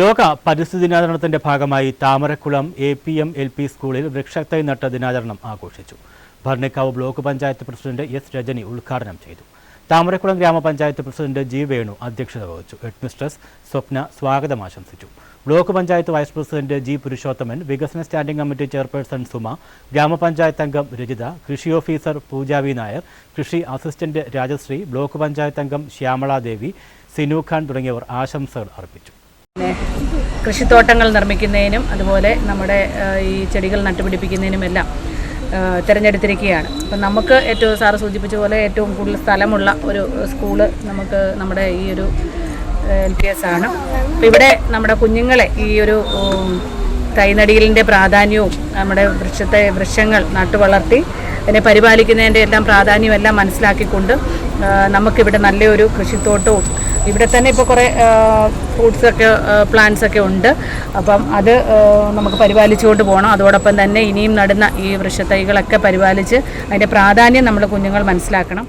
ലോക പരിസ്ഥിതി ദിനാചരണത്തിന്റെ ഭാഗമായി Thamarakulam A P M L P സ്കൂളിൽ വൃക്ഷത്തൈ നട്ട ദിനാചരണം ആഘോഷിച്ചു. Bharanikkavu block panchayat president S Rajani ഉദ്ഘാടനം ചെയ്തു. താമരക്കുളം ഗ്രാമപഞ്ചായത്ത് പ്രസിഡന്റ് ജി വേണു അധ്യക്ഷത വഹിച്ചു. ഹെഡ്മിസ്ട്രസ് സ്വപ്ന സ്വാഗതം ആശംസിച്ചു. Block panchayat vice president G Purushothaman വികസന സ്റ്റാൻഡിംഗ് കമ്മിറ്റി ചെയർപേഴ്സൺ സുമ ഗ്രാമപഞ്ചായത്ത് അംഗം രജിത കൃഷി ഓഫീസർ പൂജാവി നായർ കൃഷി അസിസ്റ്റന്റ് രാജശ്രീ ബ്ലോക്ക് പഞ്ചായത്ത് അംഗം ശ്യാമളാദേവി സിനു ഖാൻ തുടങ്ങിയവർ ആശംസകൾ അർപ്പിച്ചു. കൃഷിത്തോട്ടങ്ങൾ നിർമ്മിക്കുന്നതിനും അതുപോലെ നമ്മുടെ ഈ ചെടികൾ നട്ടുപിടിപ്പിക്കുന്നതിനുമെല്ലാം തിരഞ്ഞെടുത്തിരിക്കുകയാണ്. അപ്പം നമുക്ക് ഏറ്റവും സാറ് സൂചിപ്പിച്ച പോലെ ഏറ്റവും കൂടുതൽ സ്ഥലമുള്ള ഒരു സ്കൂൾ നമുക്ക് നമ്മുടെ ഈ ഒരു എൽ പി എസ് ആണ്. ഇവിടെ നമ്മുടെ കുഞ്ഞുങ്ങളെ ഈ ഒരു തൈനടിയിലിന്റെ പ്രാധാന്യവും നമ്മുടെ വൃക്ഷത്തെ വൃക്ഷങ്ങൾ നട്ടുവളർത്തി അതിനെ പരിപാലിക്കുന്നതിന്റെ എല്ലാം പ്രാധാന്യം എല്ലാം മനസ്സിലാക്കിക്കൊണ്ട് നമുക്കിവിടെ നല്ലൊരു കൃഷിത്തോട്ടവും ഇവിടെ തന്നെ ഇപ്പോൾ കുറേ ഫ്രൂട്ട്സൊക്കെ പ്ലാന്റ്സൊക്കെ ഉണ്ട്. അപ്പം അത് നമുക്ക് പരിപാലിച്ചുകൊണ്ട് പോകണം അതോടൊപ്പം തന്നെ ഇനിയും നടുന്ന ഈ വൃക്ഷത്തൈകളൊക്കെ പരിപാലിച്ച് അതിന്റെ പ്രാധാന്യം നമ്മുടെ കുഞ്ഞുങ്ങൾ മനസ്സിലാക്കണം.